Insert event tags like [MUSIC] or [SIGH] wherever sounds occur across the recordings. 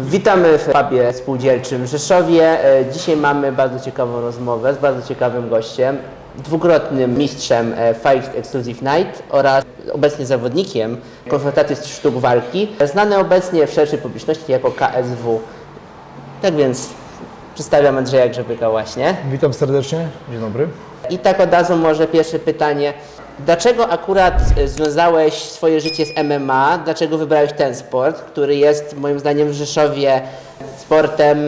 Witamy w pubie spółdzielczym Rzeszowie. E, Dzisiaj mamy bardzo ciekawą rozmowę z bardzo ciekawym gościem, dwukrotnym mistrzem e, Fight Exclusive Night oraz obecnie zawodnikiem konfrontacji sztuk walki, znany obecnie w szerszej publiczności jako KSW. Tak więc przedstawiam Andrzeja Grzebyka właśnie. Witam serdecznie, dzień dobry. I tak od razu może pierwsze pytanie. Dlaczego akurat e, związałeś swoje życie z MMA? Dlaczego wybrałeś ten sport, który jest moim zdaniem w Rzeszowie sportem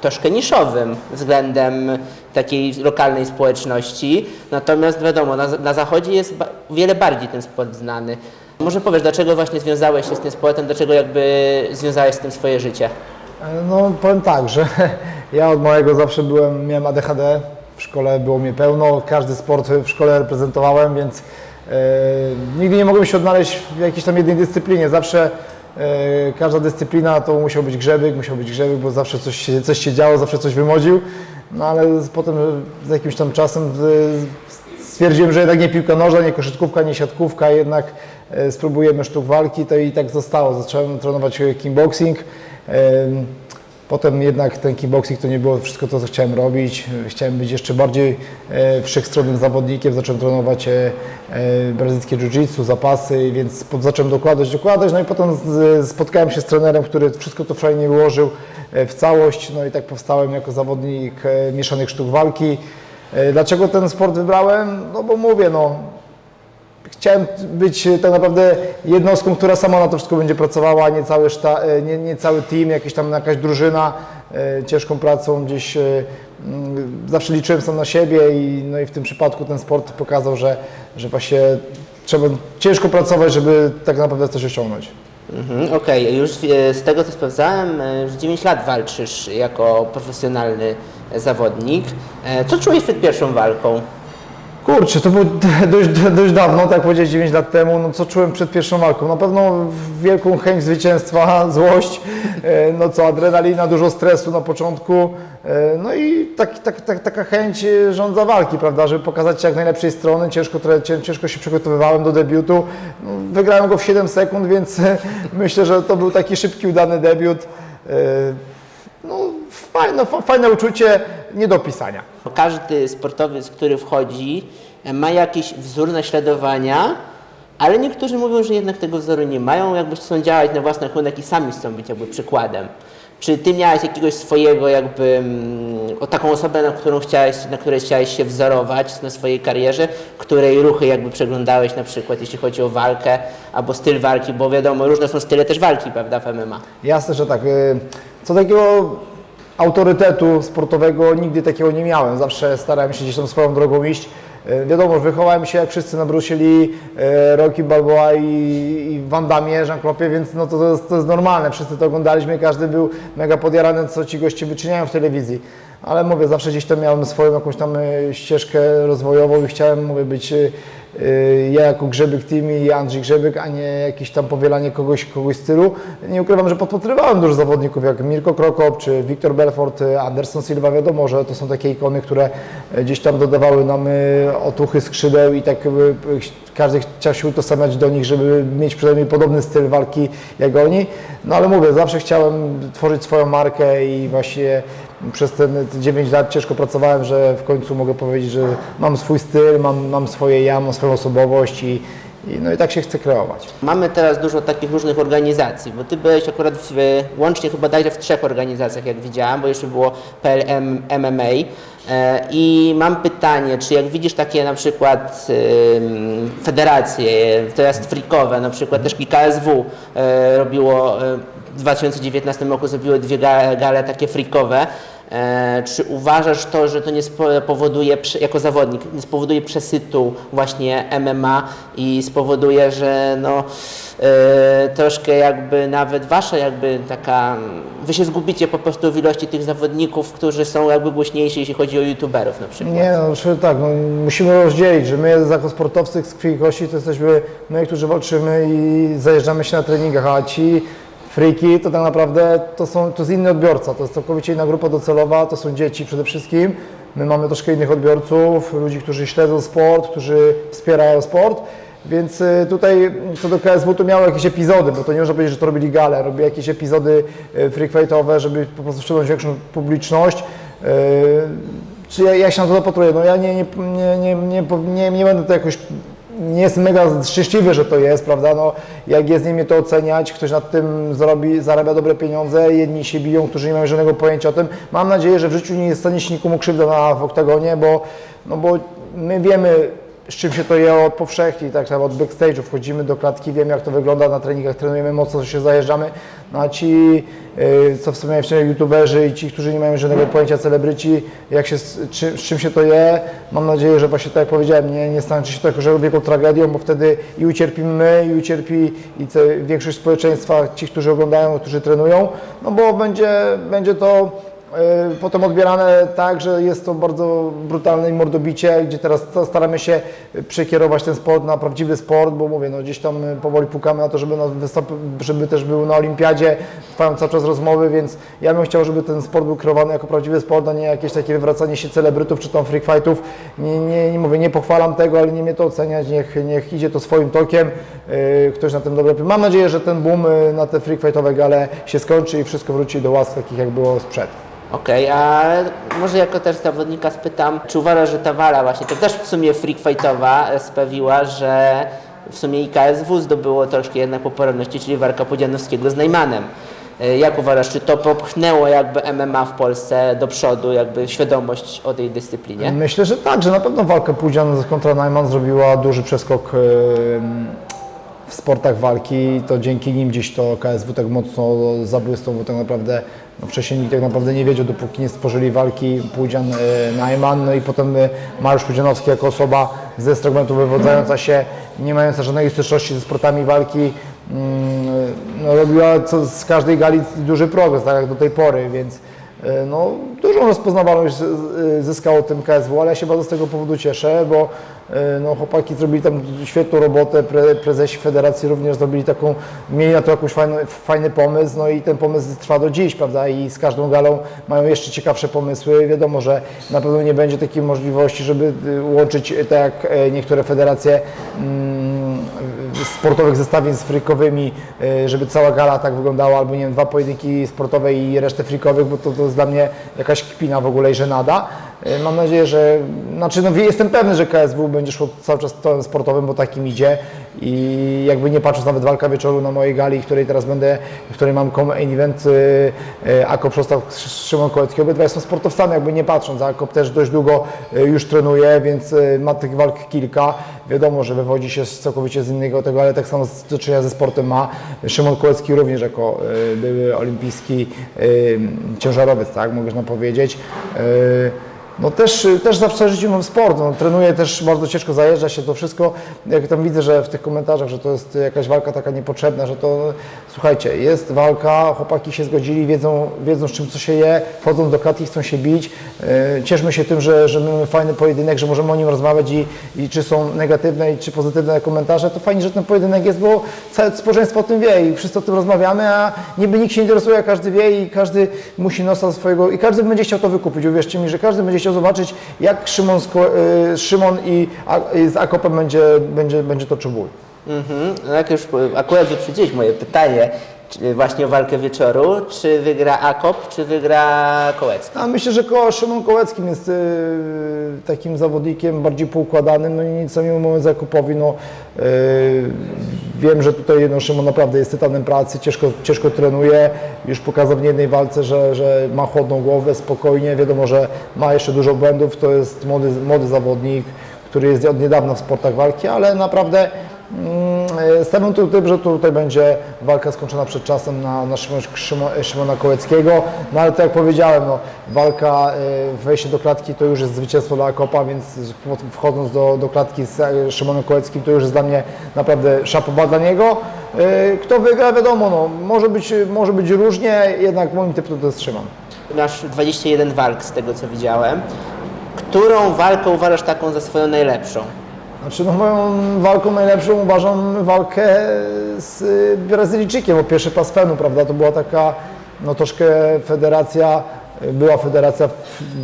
troszkę niszowym względem takiej lokalnej społeczności? Natomiast wiadomo, na, na zachodzie jest ba- wiele bardziej ten sport znany. Może powiesz, dlaczego właśnie związałeś się z tym sportem, dlaczego jakby związałeś z tym swoje życie? E, No powiem tak, że [LAUGHS] ja od małego zawsze byłem, miałem ADHD, w szkole było mnie pełno, każdy sport w szkole reprezentowałem, więc e, nigdy nie mogłem się odnaleźć w jakiejś tam jednej dyscyplinie. Zawsze e, każda dyscyplina to musiał być grzebyk, musiał być grzebyk, bo zawsze coś się, coś się działo, zawsze coś wymodził. No ale potem z jakimś tam czasem stwierdziłem, że jednak nie piłka nożna, nie koszytkówka, nie siatkówka, jednak e, spróbujemy sztuk walki, to i tak zostało. Zacząłem trenować kickboxing. Em, Potem jednak ten kickboxing to nie było wszystko to, co chciałem robić. Chciałem być jeszcze bardziej e, wszechstronnym zawodnikiem. Zacząłem trenować e, e, brazylijskie jiu-jitsu, zapasy, więc pod, zacząłem dokładać, dokładać. No i potem z, spotkałem się z trenerem, który wszystko to fajnie ułożył e, w całość. No i tak powstałem jako zawodnik e, mieszanych sztuk walki. Dlaczego ten sport wybrałem? No bo mówię, no, chciałem być e, tak naprawdę jednostką, która sama na to wszystko będzie pracowała, nie cały, szta, e, nie, nie cały team, jakiś tam jakaś drużyna, e, ciężką pracą gdzieś mm, zawsze liczyłem sam na siebie i, no i w tym przypadku ten sport pokazał, że, że właśnie trzeba ciężko pracować, żeby tak naprawdę coś osiągnąć. Mhm, Okej, już e, z tego co sprawdzałem, już 9 lat walczysz jako profesjonalny zawodnik. Co czułeś przed pierwszą walką? Kurczę, to było [LAUGHS] dość, dość dawno, tak jak powiedziałeś 9 lat temu, no co czułem przed pierwszą walką? Na pewno wielką chęć zwycięstwa, [LAUGHS] złość, e, no co, adrenalina, dużo stresu na początku, e, no i tak, tak, tak, taka chęć e, rządza walki, prawda, żeby pokazać się jak najlepszej strony, ciężko, ciężko się przygotowywałem do debiutu, no, wygrałem go w 7 sekund, więc [LAUGHS] myślę, że to był taki szybki, udany debiut. No, fajne, fa- fajne uczucie, nie do opisania. Każdy sportowiec, który wchodzi, ma jakiś wzór naśladowania, ale niektórzy mówią, że jednak tego wzoru nie mają, jakby chcą działać na własny rachunek i sami chcą być jakby przykładem. Czy ty miałeś jakiegoś swojego jakby mm, o taką osobę, na którą chciałeś, na której chciałeś się wzorować na swojej karierze, której ruchy jakby przeglądałeś na przykład, jeśli chodzi o walkę albo styl walki, bo wiadomo, różne są style też walki, prawda, w MMA. Jasne, że tak. Y, Co takiego autorytetu sportowego nigdy takiego nie miałem. Zawsze starałem się gdzieś tam swoją drogą iść. Y, Wiadomo, wychowałem się jak wszyscy na Bruce Lee, y, Rocky Balboa i, Van Damme, Jean-Claude, więc no to, to, jest, to jest normalne. Wszyscy to oglądaliśmy, każdy był mega podjarany, co ci goście wyczyniają w telewizji. Ale mówię, zawsze gdzieś tam miałem swoją jakąś tam y, ścieżkę rozwojową i chciałem, mówię, być ja jako Grzebyk Team i Andrzej Grzebyk, a nie jakieś tam powielanie kogoś, kogoś stylu. Nie ukrywam, że podpatrywałem dużo zawodników jak Mirko Krokop czy Wiktor Belfort, y, Anderson Silva, wiadomo, że to są takie ikony, które y, gdzieś tam dodawały nam y, otuchy skrzydeł i tak y, y, każdy chciał się utożsamiać do nich, żeby mieć przynajmniej podobny styl walki jak oni. No ale mówię, zawsze chciałem tworzyć swoją markę i właśnie przez ten 9 lat ciężko pracowałem, że w końcu mogę powiedzieć, że mam swój styl, mam, mam swoje ja, mam swoją osobowość i, i, no i tak się chcę kreować. Mamy teraz dużo takich różnych organizacji, bo ty byłeś akurat w, łącznie chyba dajże w trzech organizacjach, jak widziałam, bo jeszcze było PLM MMA. E, I mam pytanie, czy jak widzisz takie na przykład federacje, teraz frikowe, na przykład też KSW e, robiło, e, w 2019 roku zrobiły dwie ga- gale takie frikowe, E, czy uważasz to, że to nie spowoduje, jako zawodnik, nie spowoduje przesytu właśnie MMA i spowoduje, że no, e, troszkę jakby nawet wasza jakby taka, wy się zgubicie po prostu w ilości tych zawodników, którzy są jakby głośniejsi, jeśli chodzi o youtuberów na przykład. Nie, no że tak, no, musimy rozdzielić, że my jako sportowcy z krwi i kości to jesteśmy my, którzy walczymy i zajeżdżamy się na treningach, a ci friki to tak naprawdę to, są, to jest inny odbiorca, to jest całkowicie inna grupa docelowa, to są dzieci przede wszystkim. My mamy troszkę innych odbiorców, ludzi, którzy śledzą sport, którzy wspierają sport. Więc y, tutaj co do KSW to miało jakieś epizody, bo to nie można powiedzieć, że to robili gale, robili jakieś epizody y, freak fightowe, żeby po prostu ściągnąć większą publiczność. Y, Czy ja, się na to zapatruję? No ja nie, nie, nie, nie, nie będę to jakoś nie jestem mega szczęśliwy, że to jest, prawda? No, jak jest nie mnie to oceniać, ktoś nad tym zarabia dobre pieniądze, jedni się biją, którzy nie mają żadnego pojęcia o tym. Mam nadzieję, że w życiu nie stanie się nikomu krzywda na, w oktagonie, bo, no bo my wiemy, z czym się to je od powszechnie, tak samo od backstage'u, wchodzimy do klatki, wiemy jak to wygląda, na treningach trenujemy mocno, się zajeżdżamy, no a ci, y, co wspomniałem wcześniej, youtuberzy i ci, którzy nie mają żadnego pojęcia, celebryci, jak się, czy, z czym się to je, mam nadzieję, że właśnie tak jak powiedziałem, nie, nie stanie się to jako wielką tragedią, bo wtedy i ucierpimy my, i ucierpi i większość społeczeństwa, ci, którzy oglądają, którzy trenują, no bo będzie, będzie to potem odbierane tak, że jest to bardzo brutalne mordobicie, gdzie teraz staramy się przekierować ten sport na prawdziwy sport, bo mówię, no gdzieś tam y, powoli pukamy na to, żeby, żeby też był na olimpiadzie, trwają cały czas rozmowy, więc ja bym chciał, żeby ten sport był kreowany jako prawdziwy sport, a nie jakieś takie wywracanie się celebrytów czy tam freak fightów. Nie, nie, nie mówię, nie pochwalam tego, ale nie mnie to oceniać, niech, niech idzie to swoim tokiem, y, ktoś na tym dobrze. Mam nadzieję, że ten boom na te freak fightowe gale się skończy i wszystko wróci do łask takich, jak było sprzed. Okej, a może jako też zawodnika spytam, czy uważasz, że ta wala właśnie, to też w sumie freak fightowa e, sprawiła, że w sumie i KSW zdobyło troszkę jednak popularności, czyli walka Pudzianowskiego z Najmanem. E, Jak uważasz, czy to popchnęło jakby MMA w Polsce do przodu, jakby świadomość o tej dyscyplinie? Myślę, że tak, że na pewno walka Pudzian kontra Najman zrobiła duży przeskok w sportach walki. To dzięki nim gdzieś to KSW tak mocno zabłysnął, bo tak naprawdę no wcześniej nikt tak naprawdę nie wiedział, dopóki nie stworzyli walki Pudzian e, Najman. No i potem e, Mariusz Pudzianowski jako osoba ze fragmentu wywodzająca się, nie mająca żadnej styczności ze sportami walki, mm, no, robiła co, z każdej gali duży progres, tak jak do tej pory, więc E, No, dużą rozpoznawalność zyskało tym KSW, ale ja się bardzo z tego powodu cieszę, bo e, no, chłopaki zrobili tam świetną robotę, pre, prezesi federacji również zrobili taką, mieli na to jakiś fajny, pomysł, no i ten pomysł trwa do dziś, prawda, i z każdą galą mają jeszcze ciekawsze pomysły. Wiadomo, że na pewno nie będzie takiej możliwości, żeby y, łączyć, y, tak jak e, niektóre federacje, mm, sportowych zestawień z frikowymi, y, żeby cała gala tak wyglądała, albo nie wiem, dwa pojedynki sportowe i resztę frikowych, bo to, to jest dla mnie jakaś kpina w ogóle i żenada. Y, Mam nadzieję, że, znaczy no jestem pewny, że KSW będzie szło cały czas tonem sportowym, bo takim idzie i jakby nie patrząc nawet walka wieczoru na mojej gali, której teraz będę, w której mam main event y, y, Akop Przostał Szymon Kołecki, obydwaj są sportowcami, jakby nie patrząc, Akop też dość długo y, już trenuje, więc y, ma tych walk kilka. Wiadomo, że wywodzi się całkowicie z innego tego, ale tak samo do czynienia ze sportem ma. Szymon Kołecki również jako y, były olimpijski y, ciężarowiec, tak, można powiedzieć. No też, też zawsze życiu mam sport, no, trenuję też bardzo ciężko, zajeżdża się to wszystko. Jak tam widzę, że w tych komentarzach, że to jest jakaś walka taka niepotrzebna, że to słuchajcie, jest walka, chłopaki się zgodzili, wiedzą, wiedzą z czym co się je, wchodzą do klatki, chcą się bić. Yy, cieszmy się tym, że, że my mamy fajny pojedynek, że możemy o nim rozmawiać i, i czy są negatywne i czy pozytywne komentarze, to fajnie, że ten pojedynek jest, bo całe społeczeństwo o tym wie i wszyscy o tym rozmawiamy, a niby nikt się nie interesuje, każdy wie i każdy musi nosa swojego i każdy będzie chciał to wykupić. Uwierzcie mi, że każdy będzie chciał zobaczyć, jak Szymon, y, Szymon i, z Akopem będzie, będzie, będzie to czuł. Mhm. No jak już po- akurat wyprzedziłeś moje pytanie, właśnie walkę wieczoru, czy wygra Akop, czy wygra Kołecki? A myślę, że ko Szymon Kołeckim jest y, takim zawodnikiem bardziej poukładanym, no i nic samemu mówiąc Jakubowi, no y, wiem, że tutaj no, Szymon naprawdę jest tytanem pracy, ciężko, ciężko trenuje, już pokazał w jednej walce, że, że ma chłodną głowę, spokojnie, wiadomo, że ma jeszcze dużo błędów, to jest młody, młody zawodnik, który jest od niedawna w sportach walki, ale naprawdę Mm, Stawiam tu tym, że tutaj będzie walka skończona przed czasem na, na Szymon, Szymon, Szymona Kołeckiego, no ale tak jak powiedziałem, no, walka, y, wejście do klatki to już jest zwycięstwo dla Akopa, więc wchodząc do, do klatki z e, Szymonem Kołeckim to już jest dla mnie naprawdę szapoba dla niego. Kto wygra wiadomo, no, może, być, może być różnie, jednak moim typem to jest Szymon. Masz 21 walk z tego co widziałem. Którą walkę uważasz taką za swoją najlepszą? Znaczy, no, moją walką najlepszą uważam walkę z Brazylijczykiem o pierwszy pas Fenu, prawda? To była taka no, troszkę federacja była federacja,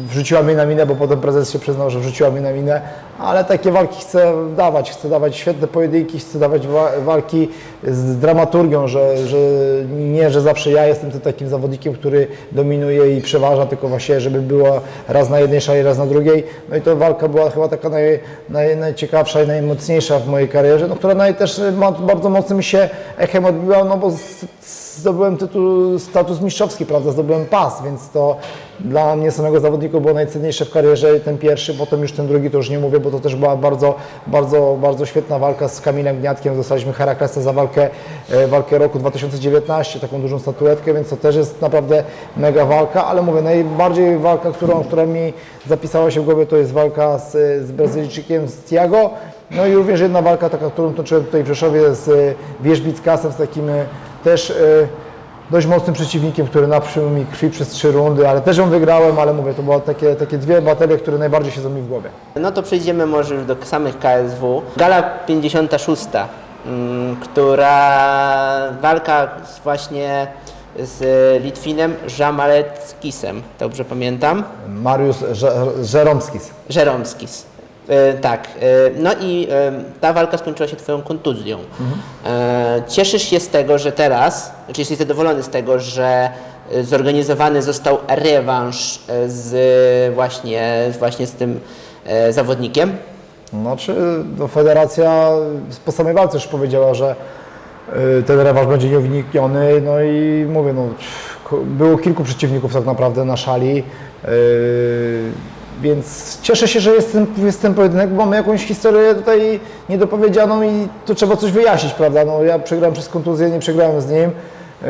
wrzuciła mnie na minę, bo potem prezes się przyznał, że wrzuciła mnie na minę, ale takie walki chcę dawać, chcę dawać świetne pojedynki, chcę dawać wa- walki z dramaturgią, że, że nie, że zawsze ja jestem tym takim zawodnikiem, który dominuje i przeważa, tylko właśnie, żeby była raz na jednej szali, raz na drugiej. No i to walka była chyba taka naj, naj, najciekawsza i najmocniejsza w mojej karierze, no, która naj, też bardzo mocno mi się echem odbiła, no bo z, zdobyłem tytuł, status mistrzowski, prawda, zdobyłem pas, więc to dla mnie samego zawodnika było najcenniejsze w karierze ten pierwszy, potem już ten drugi to już nie mówię, bo to też była bardzo, bardzo, bardzo świetna walka z Kamilem Gniatkiem, dostaliśmy Heraklesa za walkę, e, walkę roku 2019, taką dużą statuetkę, więc to też jest naprawdę mega walka, ale mówię, najbardziej walka, którą, która mi zapisała się w głowie, to jest walka z, z Brazylijczykiem, z Tiago, no i również jedna walka taka, którą toczyłem tutaj w Rzeszowie z e, Wierzbickasem, z takim e, też e, dość mocnym przeciwnikiem, który napsuł mi krwi przez trzy rundy, ale też ją wygrałem, ale mówię, to były takie, takie dwie batalie, które najbardziej siedzą mi w głowie. No to przejdziemy może już do samych KSW. Gala 56, mm, która walka z właśnie z Litwinem Żamaleckisem, dobrze pamiętam? Mariusz Że- Żeromskis. Żeromskis. E, tak. E, no i e, ta walka skończyła się Twoją kontuzją. E, cieszysz się z tego, że teraz, czy jesteś zadowolony z tego, że e, zorganizowany został rewanż e, z właśnie, właśnie z tym e, zawodnikiem? Znaczy, no, federacja po samej walce już powiedziała, że y, ten rewanż będzie nieunikniony, no i mówię, no, ko- było kilku przeciwników tak naprawdę na szali, y, więc cieszę się, że jest ten, jest ten pojedynek, bo mamy jakąś historię tutaj niedopowiedzianą i tu trzeba coś wyjaśnić, prawda? No, ja przegrałem przez kontuzję, nie przegrałem z nim,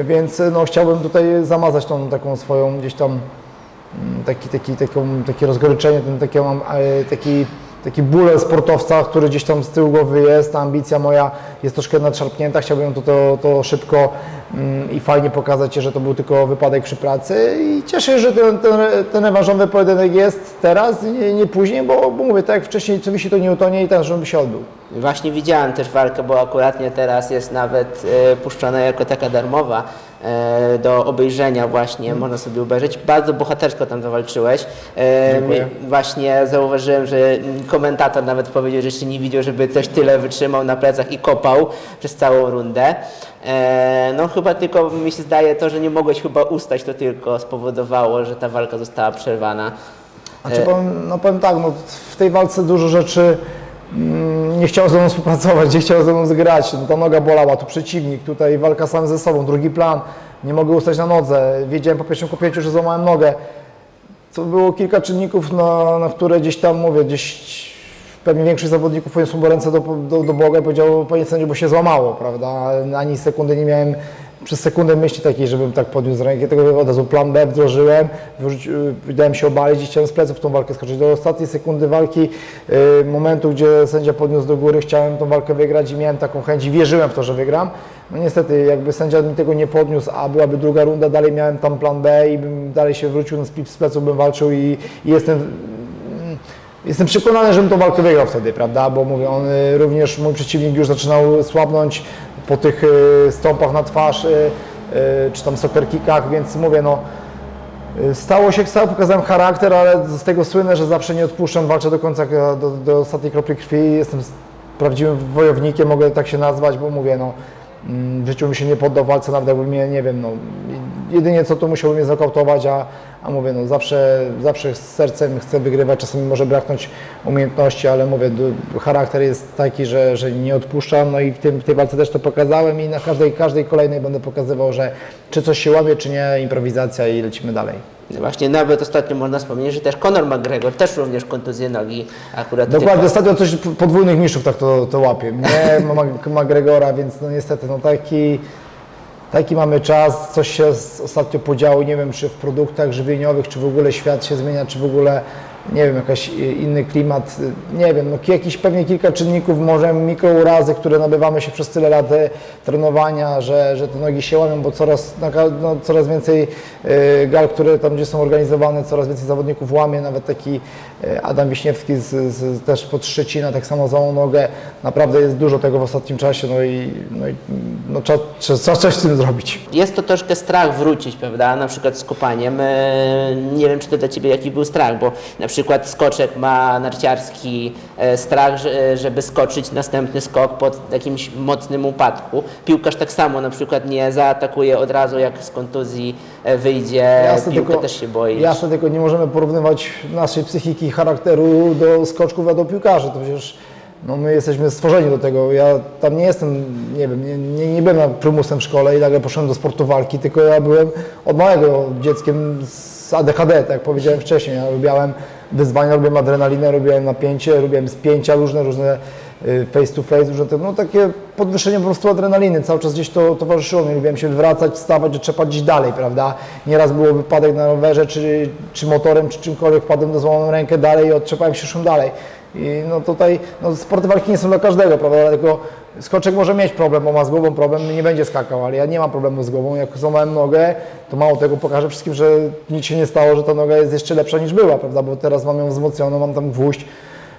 więc no, chciałbym tutaj zamazać tą taką swoją gdzieś tam mm, taki, taki, taką, takie rozgoryczenie, ten, takie mam, e, taki, taki ból sportowca, który gdzieś tam z tyłu głowy jest, ta ambicja moja jest troszkę nadszarpnięta, chciałbym to, to, to szybko mm, i fajnie pokazać, że to był tylko wypadek przy pracy. I cieszę się, że ten, ten, ten rewanżowy pojedynek jest teraz, nie, nie później, bo, bo mówię, tak jak wcześniej, co wisi to nie utonie i ten, żeby się odbył. Właśnie widziałem też walkę, bo akuratnie teraz jest nawet e, puszczona jako taka darmowa do obejrzenia właśnie, można sobie obejrzeć. Bardzo bohatersko tam zawalczyłeś. E, Dziękuję. właśnie zauważyłem, że komentator nawet powiedział, że jeszcze nie widział, żeby ktoś tyle wytrzymał na plecach i kopał przez całą rundę. E, no chyba tylko mi się zdaje to, że nie mogłeś chyba ustać, to tylko spowodowało, że ta walka została przerwana. Znaczy, E, powiem, no powiem tak, no, w tej walce dużo rzeczy nie chciał ze mną współpracować, nie chciał ze mną zgrać. No, ta noga bolała, tu przeciwnik, tutaj walka sam ze sobą, drugi plan, nie mogę ustać na nodze. Wiedziałem po pierwszym kopięciu, że złamałem nogę. To było kilka czynników, na, na które gdzieś tam mówię, gdzieś pewnie większość zawodników poniosło ręce do, do, do Boga i powiedział, panie sędziu, bo się złamało, prawda? Ani sekundy nie miałem przez sekundę myśli takiej, żebym tak podniósł rękę, tego od razu plan B wdrożyłem, wyrzuci- y, się obalić i chciałem z pleców tą walkę skoczyć. Do ostatniej sekundy walki, y, momentu, gdzie sędzia podniósł do góry, chciałem tą walkę wygrać i miałem taką chęć i wierzyłem w to, że wygram. No niestety, jakby sędzia mi tego nie podniósł, a byłaby druga runda, dalej miałem tam plan B i bym dalej się wrócił, no, z z pleców bym walczył i, i jestem Jestem przekonany, żebym tą walkę wygrał wtedy, prawda? Bo mówię, on y, również mój przeciwnik już zaczynał słabnąć po tych y, stąpach na twarz, y, y, czy tam soccer kickach, więc mówię, no stało się, stało, pokazałem charakter, ale z tego słynę, że zawsze nie odpuszczam, walczę do końca, do, do ostatniej kropli krwi, jestem prawdziwym wojownikiem, mogę tak się nazwać, bo mówię, no mm, w życiu mi się nie poddał walce, nawet jakby mnie, nie wiem, no jedynie co to musiałby mnie znokautować, a, a mówię, no zawsze, zawsze z sercem chcę wygrywać, czasami może braknąć umiejętności, ale mówię, charakter jest taki, że, że nie odpuszczam, no i w, tym, w tej walce też to pokazałem i na każdej, każdej kolejnej będę pokazywał, że czy coś się łamie, czy nie, improwizacja i lecimy dalej. Właśnie nawet ostatnio można wspomnieć, że też Conor McGregor też również kontuzję nogi akurat Dokładnie, ostatnio coś podwójnych mistrzów tak to, to łapie. Nie McGregora, więc no niestety, no taki, taki mamy czas, coś się ostatnio podziało, nie wiem czy w produktach żywieniowych, czy w ogóle świat się zmienia, czy w ogóle nie wiem, jakiś inny klimat, nie wiem, no jakiś pewnie kilka czynników, może mikrourazy, które nabywamy się przez tyle lat e, trenowania, że, że te nogi się łamią, bo coraz, ka- no, coraz więcej e, gal, które tam gdzie są organizowane, coraz więcej zawodników łamie, nawet taki e, Adam Wiśniewski z, z, też pod Szczecina, tak samo załamał nogę, naprawdę jest dużo tego w ostatnim czasie, no i, no i no, trzeba, trzeba coś z tym zrobić. Jest to troszkę strach wrócić, prawda? Na przykład z kopaniem. E, Nie wiem, czy to dla Ciebie jaki był strach, bo na przykład skoczek ma narciarski e, strach, że- żeby skoczyć następny skok pod jakimś mocnym upadku. Piłkarz tak samo na przykład nie zaatakuje od razu, jak z kontuzji e, wyjdzie. Jasne, Piłka tylko- też się boi. Jasne, tylko nie możemy porównywać naszej psychiki charakteru do skoczków, a do piłkarzy. To przecież no, my jesteśmy stworzeni do tego. Ja tam nie jestem, nie wiem, nie, nie, nie byłem prymusem w szkole i nagle poszedłem do sportu walki, tylko ja byłem od małego dzieckiem z ADHD, tak jak powiedziałem wcześniej. Ja lubiałem wyzwania, lubiłem adrenalinę, lubiłem napięcie, lubiłem spięcia różne, różne y, face to face, różne te, no takie podwyższenie po prostu adrenaliny, cały czas gdzieś to towarzyszyło mi, lubiłem się wracać, wstawać, że trzeba gdzieś dalej, prawda? Nieraz było wypadek na rowerze, czy, czy motorem, czy czymkolwiek, wpadłem do złamaną rękę dalej i otrzepałem się, szłem dalej. I no tutaj, no sporty walki nie są dla każdego, prawda? Dlatego skoczek może mieć problem, bo ma z głową problem, nie będzie skakał, ale ja nie mam problemu z głową. Jak złamałem nogę, to mało tego pokażę wszystkim, że nic się nie stało, że ta noga jest jeszcze lepsza niż była, prawda? Bo teraz mam ją wzmocnioną, mam tam gwóźdź,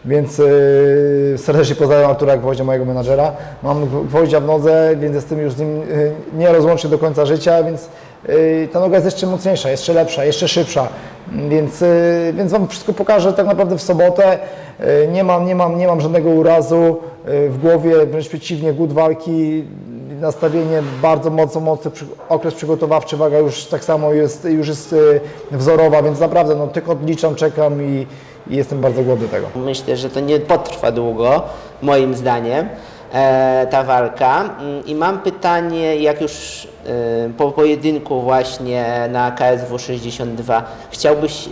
więc yy, serdecznie pozdrawiam Artura Gwoździa, mojego menadżera. Mam gw- gwoździa w nodze, więc jestem już z nim yy, do końca życia, więc ta noga jest jeszcze mocniejsza, jeszcze lepsza, jeszcze szybsza. Więc, yy, więc Wam wszystko pokażę tak naprawdę w sobotę. Yy, nie, mam, nie, mam, nie mam żadnego urazu yy, w głowie, wręcz przeciwnie, głód walki, nastawienie bardzo mocno, mocny okres przygotowawczy, waga już tak samo jest, już jest yy, wzorowa, więc naprawdę no, tylko odliczam, czekam i, i jestem bardzo głodny tego. Myślę, że to nie potrwa długo, moim zdaniem, e, ta walka. Mm, I mam pytanie, jak już po pojedynku właśnie na KSW 62, chciałbyś, e,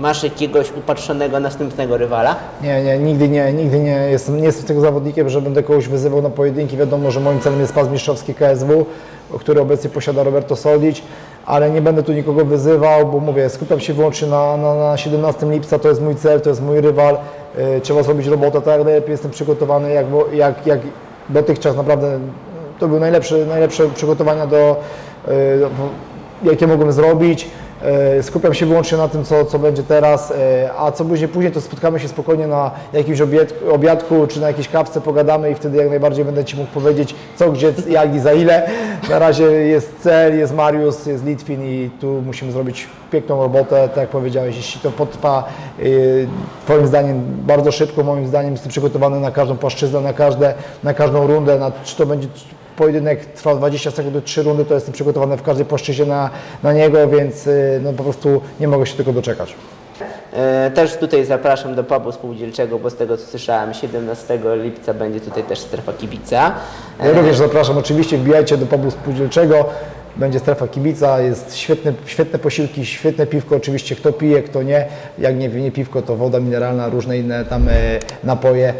masz jakiegoś upatrzonego następnego rywala? Nie, nie, nigdy nie, nigdy nie jestem, nie jestem tego zawodnikiem, że będę kogoś wyzywał na pojedynki. Wiadomo, że moim celem jest pas mistrzowski KSW, który obecnie posiada Roberto Solic, ale nie będę tu nikogo wyzywał, bo mówię, skupiam się wyłącznie na, na, na 17 lipca, to jest mój cel, to jest mój rywal. Yy, trzeba zrobić robotę tak jak najlepiej, jestem przygotowany jak, jak, jak dotychczas, naprawdę to były najlepsze, najlepsze przygotowania do, do jakie mogłem zrobić. E, Skupiam się wyłącznie na tym, co, co będzie teraz, e, a co będzie później, to spotkamy się spokojnie na jakimś obiad, obiadku czy na jakiejś kawce, pogadamy i wtedy jak najbardziej będę Ci mógł powiedzieć co, gdzie, jak i za ile. Na razie jest cel, jest Mariusz, jest Litwin i tu musimy zrobić piękną robotę, tak jak powiedziałeś, jeśli to potrwa e, Twoim zdaniem bardzo szybko, moim zdaniem jestem przygotowany na każdą płaszczyznę, na, każde, na każdą rundę, na, czy to będzie pojedynek trwał 20 sekund, 3 rundy, to jestem przygotowany w każdej płaszczyźnie na, na niego, więc y, no, po prostu nie mogę się tylko doczekać. E, Też tutaj zapraszam do pubu spółdzielczego, bo z tego co słyszałem 17 lipca będzie tutaj też strefa kibica. Ja również zapraszam, oczywiście wbijajcie do pubu spółdzielczego, będzie strefa kibica, jest świetne, świetne posiłki, świetne piwko, oczywiście kto pije, kto nie, jak nie, nie piwko, to woda mineralna, różne inne tam e, napoje,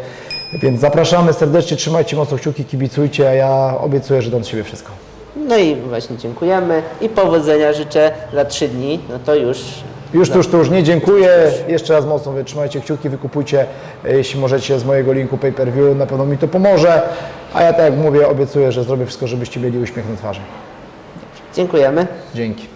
więc zapraszamy serdecznie, trzymajcie mocno kciuki, kibicujcie, a ja obiecuję, że dam z siebie wszystko. No i właśnie dziękujemy i powodzenia życzę za 3 dni, no to już Już to już nie dziękuję. Jeszcze raz mocno wytrzymajcie kciuki, wykupujcie, jeśli możecie, z mojego linku pay-per-view. Na pewno mi to pomoże. A ja tak jak mówię, obiecuję, że zrobię wszystko, żebyście mieli uśmiech na twarzy. dziękujemy. Dzięki.